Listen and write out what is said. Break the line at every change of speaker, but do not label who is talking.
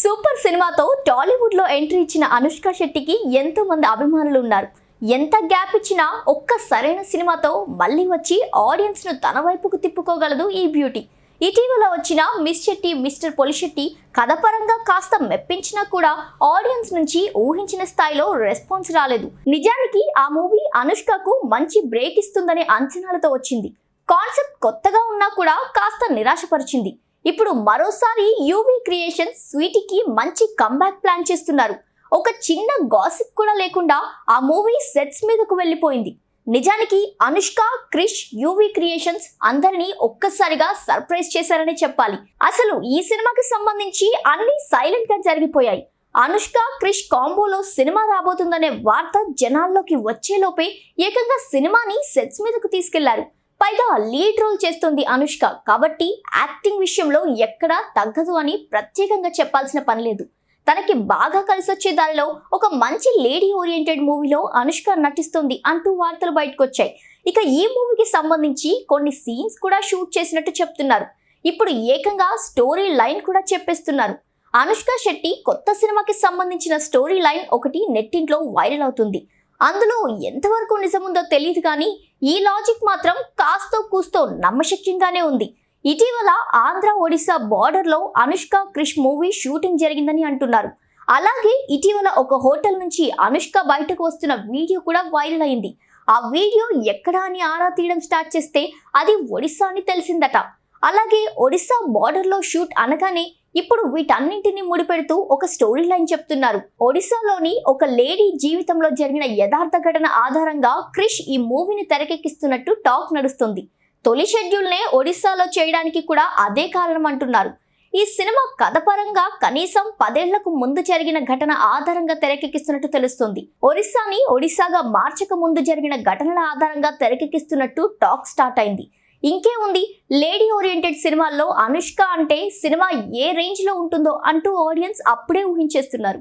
Super సినిమాతో టాలీవుడ్లో entry ఇచ్చిన అనుష్క శెట్టికి ఎంతో మంది అభిమానులు ఉన్నారు ఎంత గ్యాప్ ఇచ్చినా ఒక్క సరైన సినిమాతో మళ్ళీ వచ్చి ఆడియన్స్ను తన వైపుకు తిప్పుకోగలదు ఈ బ్యూటీ. ఇటీవల వచ్చిన మిస్ శెట్టి మిస్టర్ పొలిశెట్టి కథపరంగా కాస్త మెప్పించినా కూడా ఆడియన్స్ నుంచి ఊహించిన స్థాయిలో రెస్పాన్స్ రాలేదు. నిజానికి ఆ మూవీ అనుష్కకు మంచి బ్రేక్ ఇస్తుందనే అంచనాలతో వచ్చింది. కాన్సెప్ట్ కొత్తగా ఉన్నా కూడా కాస్త నిరాశపరిచింది. ఇప్పుడు మరోసారి యూవీ క్రియేషన్ స్వీటీకి మంచి కంబ్యాక్ ప్లాన్ చేస్తున్నారు. ఒక చిన్న గాసిప్ కూడా లేకుండా ఆ మూవీ సెట్స్ మీదకు వెళ్ళిపోయింది. నిజానికి అనుష్క క్రిష్ యూవీ క్రియేషన్స్ అందరినీ ఒక్కసారిగా సర్ప్రైజ్ చేశారని చెప్పాలి. అసలు ఈ సినిమాకి సంబంధించి అన్ని సైలెంట్గా జరిగిపోయాయి. అనుష్క క్రిష్ కాంబోలో సినిమా రాబోతుందనే వార్త జనాల్లోకి వచ్చేలోపే ఏకంగా సినిమాని సెట్స్ మీదకు తీసుకెళ్ళారు. పైగా లీడ్ రోల్ చేస్తుంది అనుష్క. కాబట్టి యాక్టింగ్ విషయంలో ఎక్కడా తగ్గదు అని ప్రత్యేకంగా చెప్పాల్సిన పని లేదు. తనకి బాగా కలిసొచ్చే దానిలో ఒక మంచి లేడీ ఓరియంటెడ్ మూవీలో అనుష్క నటిస్తుంది అంటూ వార్తలు బయటకు వచ్చాయి ఇక ఈ మూవీకి సంబంధించి కొన్ని సీన్స్ కూడా షూట్ చేసినట్టు చెప్తున్నారు. ఇప్పుడు ఏకంగా స్టోరీ లైన్ కూడా చెప్పేస్తున్నారు. అనుష్క శెట్టి కొత్త సినిమాకి సంబంధించిన స్టోరీ లైన్ ఒకటి నెట్టింట్లో వైరల్ అవుతుంది. అందులో ఎంతవరకు నిజముందో తెలియదు కానీ ఈ లాజిక్ మాత్రం కాస్తో కూస్తో నమ్మశక్యంగానే ఉంది. ఇటీవల ఆంధ్ర ఒడిశా బార్డర్లో అనుష్క క్రిష్ మూవీ షూటింగ్ జరిగిందని అంటున్నారు. అలాగే ఇటీవల ఒక హోటల్ నుంచి అనుష్క బయటకు వస్తున్న వీడియో కూడా వైరల్ అయింది. ఆ వీడియో ఎక్కడ అని ఆరా తీయడం స్టార్ట్ చేస్తే అది ఒడిశా అని తెలిసిందట. అలాగే ఒడిశా బార్డర్లో షూట్ అనగానే ఇప్పుడు వీటన్నింటినీ ముడిపెడుతూ ఒక స్టోరీ లైన్ చెప్తున్నారు. ఒడిశాలోని ఒక లేడీ జీవితంలో జరిగిన యథార్థ ఘటన ఆధారంగా క్రిష్ ఈ మూవీని తెరకెక్కిస్తున్నట్టు టాక్ నడుస్తుంది. తొలి షెడ్యూల్నే ఒడిశాలో చేయడానికి కూడా అదే కారణం అంటున్నారు. ఈ సినిమా కథపరంగా కనీసం పదేళ్ళకు ముందు జరిగిన ఘటన ఆధారంగా తెరకెక్కిస్తున్నట్టు తెలుస్తుంది. ఒరిస్సాని ఒడిశాగా మార్చక ముందు జరిగిన ఘటనల ఆధారంగా తెరకెక్కిస్తున్నట్టు టాక్ స్టార్ట్ అయింది. ఇంకే ఉంది. లేడీ ఓరియంటెడ్ సినిమాల్లో అనుష్క అంటే సినిమా ఏ రేంజ్లో ఉంటుందో అంటూ ఆడియన్స్ అప్పుడే ఊహించేస్తున్నారు.